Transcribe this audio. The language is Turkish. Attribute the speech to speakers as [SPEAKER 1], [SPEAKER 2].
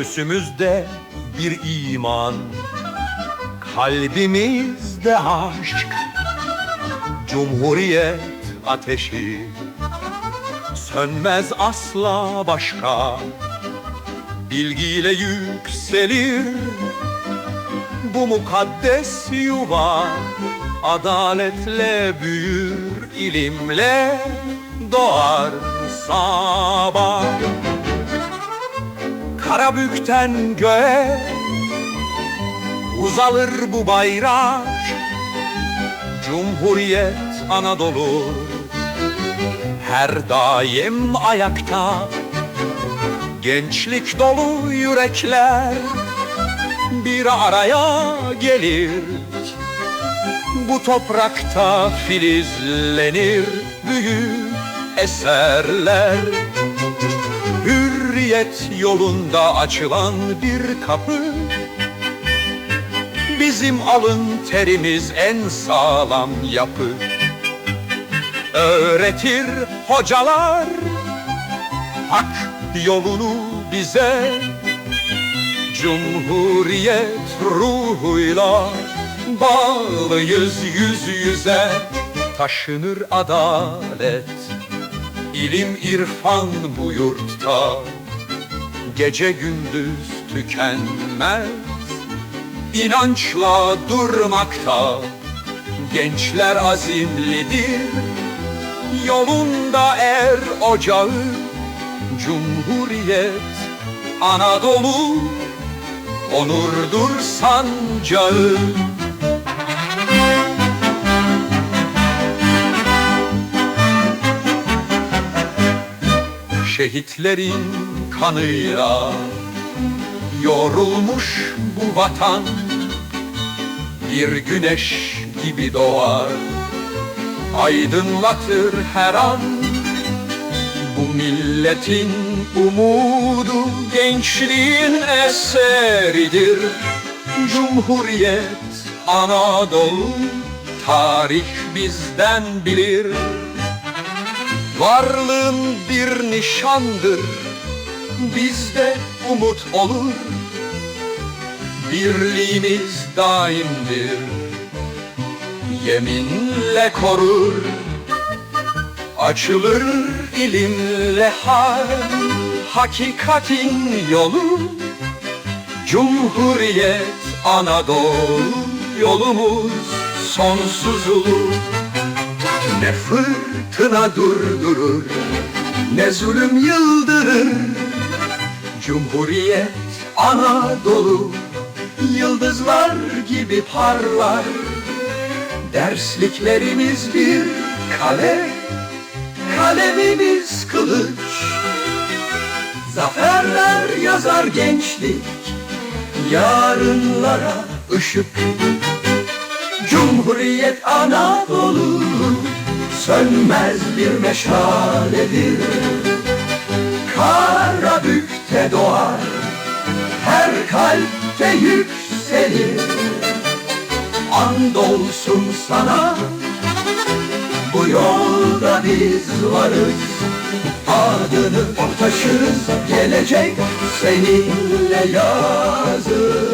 [SPEAKER 1] Göğsümüzde bir iman Kalbimizde aşk Cumhuriyet ateşi. Sönmez asla başka Bilgiyle yükselir Bu mukaddes yuva. Adaletle büyür, ilimle doğar sabah Karabük'ten göğe uzalır bu bayrak. Cumhuriyet Anadolu her daim ayakta. Gençlik dolu yürekler bir araya gelir. Bu toprakta filizlenir büyük eserler Hürriyet yolunda açılan bir kapı. Bizim alın terimiz en sağlam yapı. Öğretir hocalar Hak yolunu bize. Cumhuriyet ruhuyla Bağlıyız yüz yüze. Taşınır adalet İlim irfan bu yurtta Gece gündüz tükenmez İnançla durmakta. Gençler azimlidir Yolunda er ocağı. Cumhuriyet Anadolu Onurdur sancağı. Şehitlerin kanıyla Yorulmuş bu vatan. Bir güneş gibi doğar Aydınlatır her an. Bu milletin umudu Gençliğin eseridir. Cumhuriyet Anadolu Tarih bizden bilir. Varlığın bir nişandır Bizde umut olur. Birliğimiz daimdir Yeminle korur. Açılır ilimle hal Hakikatin yolu. Cumhuriyet Anadolu Yolumuz sonsuz olur. Ne fırtına durdurur Ne zulüm yıldırır Cumhuriyet Anadolu Yıldızlar gibi parlar. Dersliklerimiz bir kale Kalemimiz kılıç. Zaferler yazar gençlik Yarınlara ışık. Cumhuriyet Anadolu Sönmez bir meşaledir Karabük'te doğar. Her kalpte yükselir Andolsun sana Bu yolda biz varız. Adını taşırız Gelecek seninle yazılır